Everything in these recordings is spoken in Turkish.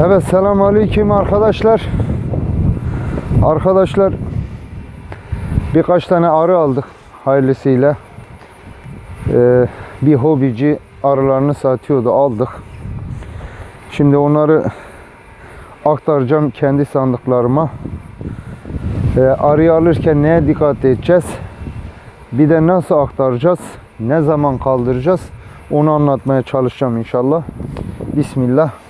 Evet selamun aleyküm arkadaşlar. Arkadaşlar birkaç tane arı aldık hayırlısıyla. Ee, bir hobici arılarını satıyordu aldık. Şimdi onları aktaracağım kendi sandıklarıma. Ee, arıyı alırken neye dikkat edeceğiz? Bir de nasıl aktaracağız? Ne zaman kaldıracağız? Onu anlatmaya çalışacağım inşallah. Bismillah.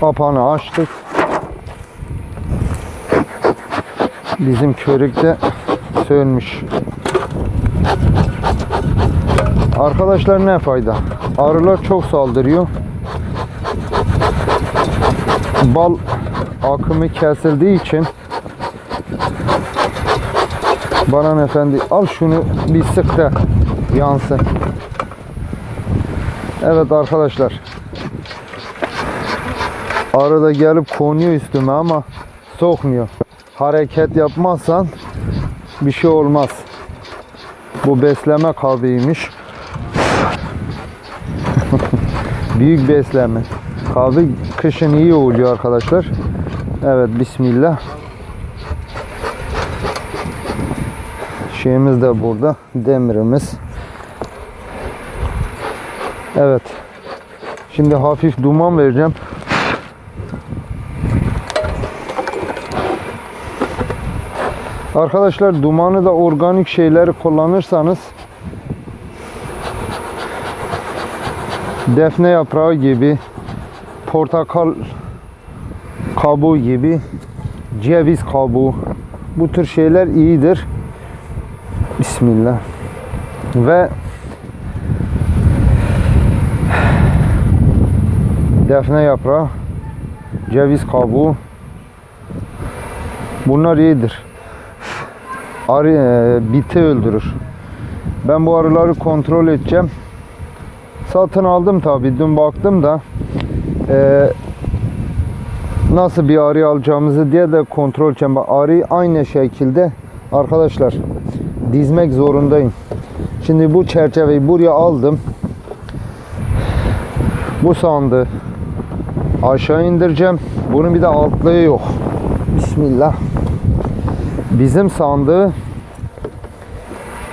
Kapağını açtık. Bizim körükte sönmüş. Arkadaşlar ne fayda? Arılar çok saldırıyor. Bal akımı kesildiği için Baran efendi al şunu bir sık da yansın. Evet arkadaşlar Arada gelip konuyor üstüme ama sokmuyor. Hareket yapmazsan bir şey olmaz. Bu besleme kabıymış. Büyük besleme. Kabı kışın iyi oluyor arkadaşlar. Evet bismillah. Şeyimiz de burada. Demirimiz. Evet. Şimdi hafif duman vereceğim. Arkadaşlar dumanı da organik şeyleri kullanırsanız defne yaprağı gibi portakal kabuğu gibi ceviz kabuğu bu tür şeyler iyidir. Bismillah. Ve defne yaprağı, ceviz kabuğu bunlar iyidir arı e, biti öldürür. Ben bu arıları kontrol edeceğim. Satın aldım tabi. Dün baktım da e, nasıl bir arı alacağımızı diye de kontrol edeceğim. Arıyı aynı şekilde arkadaşlar dizmek zorundayım. Şimdi bu çerçeveyi buraya aldım. Bu sandığı aşağı indireceğim. Bunun bir de altlığı yok. Bismillah bizim sandığı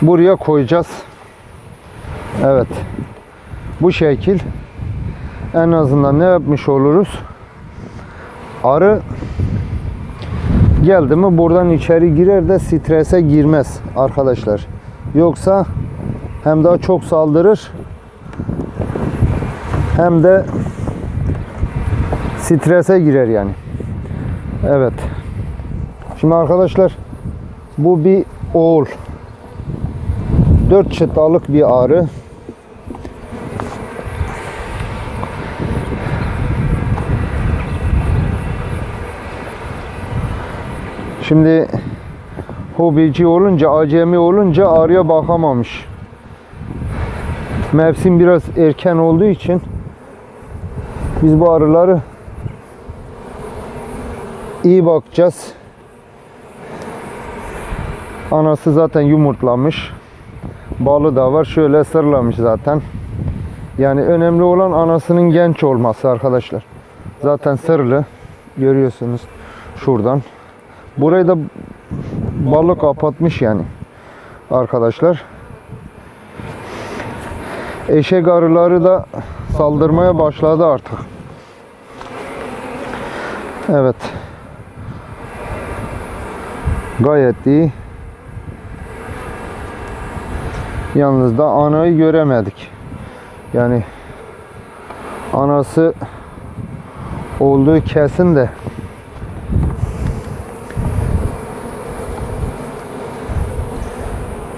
buraya koyacağız. Evet. Bu şekil en azından ne yapmış oluruz? Arı geldi mi buradan içeri girer de strese girmez arkadaşlar. Yoksa hem daha çok saldırır hem de strese girer yani. Evet. Şimdi arkadaşlar bu bir oğul. Dört çıtalık bir arı. Şimdi hobici olunca, acemi olunca arıya bakamamış. Mevsim biraz erken olduğu için biz bu arıları iyi bakacağız. Anası zaten yumurtlamış. Balı da var. Şöyle sırlamış zaten. Yani önemli olan anasının genç olması arkadaşlar. Zaten sırlı. Görüyorsunuz şuradan. Burayı da balı kapatmış yani. Arkadaşlar. Eşek arıları da saldırmaya başladı artık. Evet. Gayet iyi. Yalnız da anayı göremedik. Yani anası olduğu kesin de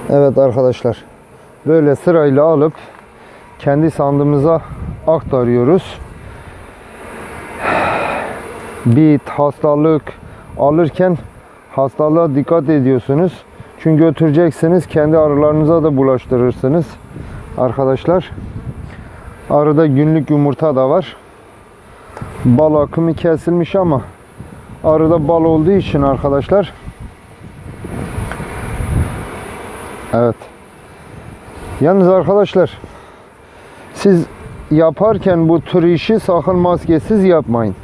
Evet arkadaşlar. Böyle sırayla alıp kendi sandığımıza aktarıyoruz. Bit, hastalık alırken hastalığa dikkat ediyorsunuz. Çünkü götüreceksiniz kendi arılarınıza da bulaştırırsınız. Arkadaşlar. Arada günlük yumurta da var. Bal akımı kesilmiş ama arada bal olduğu için arkadaşlar. Evet. Yalnız arkadaşlar siz yaparken bu tür işi sakın maskesiz yapmayın.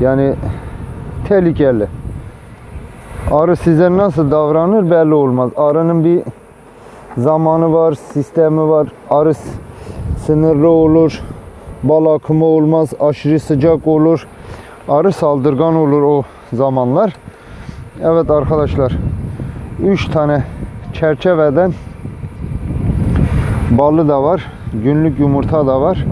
Yani tehlikeli. Arı size nasıl davranır belli olmaz. Arının bir zamanı var, sistemi var. Arı sınırlı olur. Bal akımı olmaz, aşırı sıcak olur. Arı saldırgan olur o zamanlar. Evet arkadaşlar. 3 tane çerçeveden ballı da var. Günlük yumurta da var.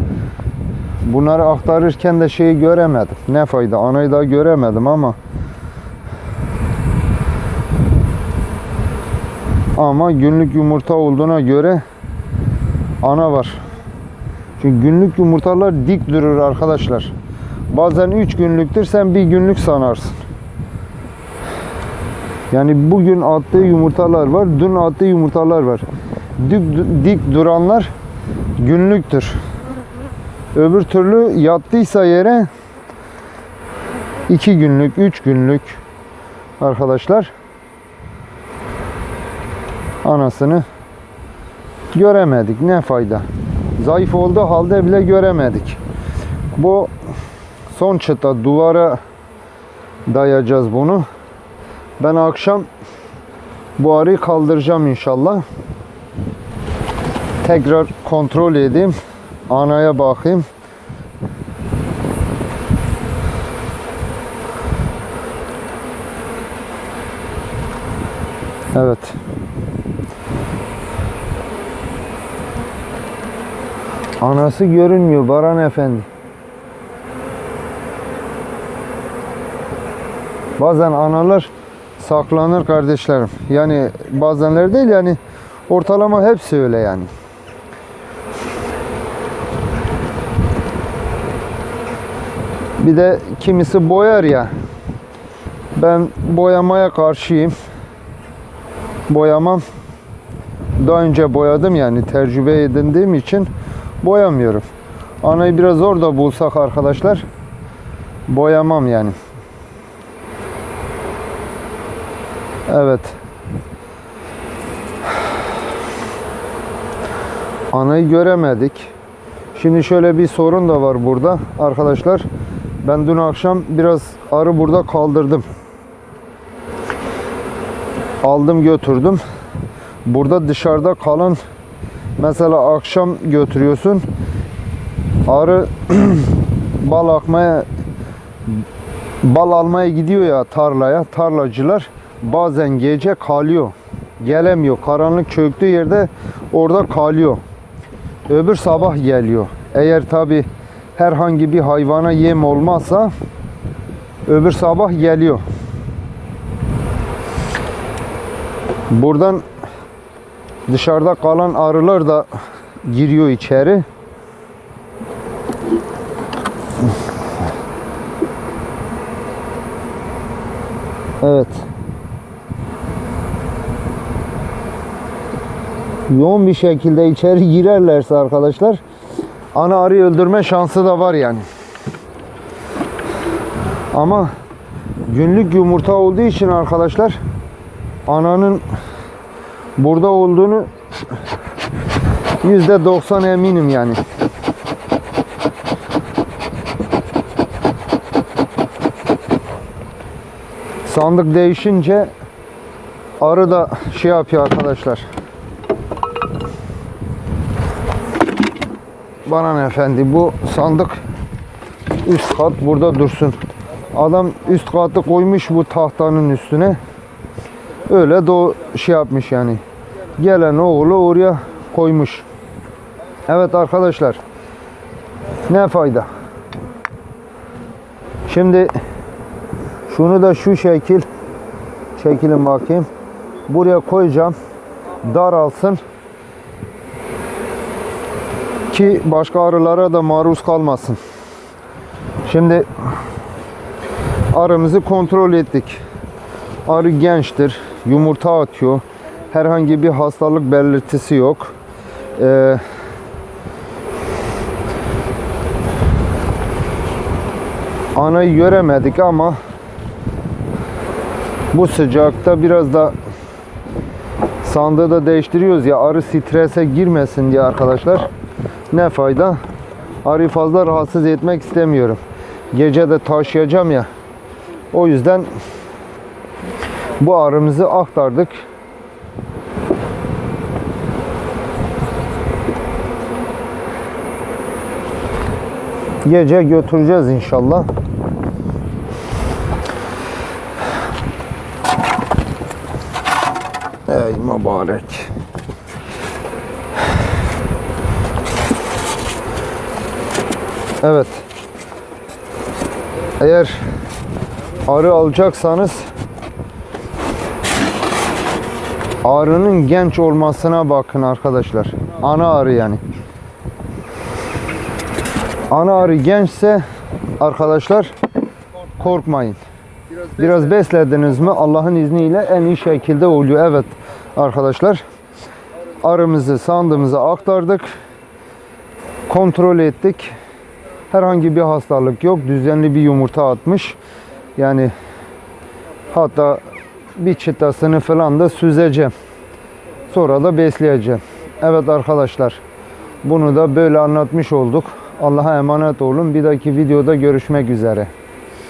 Bunları aktarırken de şeyi göremedim. Ne fayda? Anayı da göremedim ama ama günlük yumurta olduğuna göre ana var. Çünkü günlük yumurtalar dik durur arkadaşlar. Bazen 3 günlüktür sen bir günlük sanarsın. Yani bugün attığı yumurtalar var, dün attığı yumurtalar var. Dik, dik duranlar günlüktür. Öbür türlü yattıysa yere 2 günlük, 3 günlük arkadaşlar anasını göremedik. Ne fayda? Zayıf olduğu halde bile göremedik. Bu son çıta duvara dayayacağız bunu. Ben akşam bu arıyı kaldıracağım inşallah. Tekrar kontrol edeyim. Anaya bakayım. Evet. Anası görünmüyor Baran Efendi. Bazen analar saklanır kardeşlerim. Yani bazenler değil yani ortalama hepsi öyle yani. Bir de kimisi boyar ya. Ben boyamaya karşıyım. Boyamam. Daha önce boyadım yani tecrübe edindiğim için boyamıyorum. Anayı biraz orada bulsak arkadaşlar boyamam yani. Evet. Anayı göremedik. Şimdi şöyle bir sorun da var burada arkadaşlar. Ben dün akşam biraz arı burada kaldırdım. Aldım götürdüm. Burada dışarıda kalan mesela akşam götürüyorsun. Arı bal akmaya bal almaya gidiyor ya tarlaya. Tarlacılar bazen gece kalıyor. Gelemiyor. Karanlık çöktüğü yerde orada kalıyor. Öbür sabah geliyor. Eğer tabi herhangi bir hayvana yem olmazsa öbür sabah geliyor. Buradan dışarıda kalan arılar da giriyor içeri. Evet. Yoğun bir şekilde içeri girerlerse arkadaşlar ana arıyı öldürme şansı da var yani. Ama günlük yumurta olduğu için arkadaşlar ananın burada olduğunu yüzde doksan eminim yani. Sandık değişince arı da şey yapıyor arkadaşlar. Bana efendi bu sandık üst kat burada dursun. Adam üst katı koymuş bu tahtanın üstüne. Öyle de şey yapmış yani. Gelen oğlu oraya koymuş. Evet arkadaşlar. Ne fayda. Şimdi şunu da şu şekil çekilin bakayım. Buraya koyacağım. Daralsın. Ki başka arılara da maruz kalmasın. Şimdi arımızı kontrol ettik. Arı gençtir. Yumurta atıyor. Herhangi bir hastalık belirtisi yok. Ee, anayı göremedik ama bu sıcakta biraz da sandığı da değiştiriyoruz ya arı strese girmesin diye arkadaşlar. Ne fayda? arıyı fazla rahatsız etmek istemiyorum. Gece de taşıyacağım ya. O yüzden bu arımızı aktardık. Gece götüreceğiz inşallah. Ey mübarek. Evet. Eğer arı alacaksanız arının genç olmasına bakın arkadaşlar. Ana arı yani. Ana arı gençse arkadaşlar korkmayın. Biraz beslediniz mi Allah'ın izniyle en iyi şekilde oluyor. Evet arkadaşlar. Arımızı sandığımıza aktardık. Kontrol ettik. Herhangi bir hastalık yok. Düzenli bir yumurta atmış. Yani hatta bir çıtasını falan da süzeceğim. Sonra da besleyeceğim. Evet arkadaşlar. Bunu da böyle anlatmış olduk. Allah'a emanet olun. Bir dahaki videoda görüşmek üzere.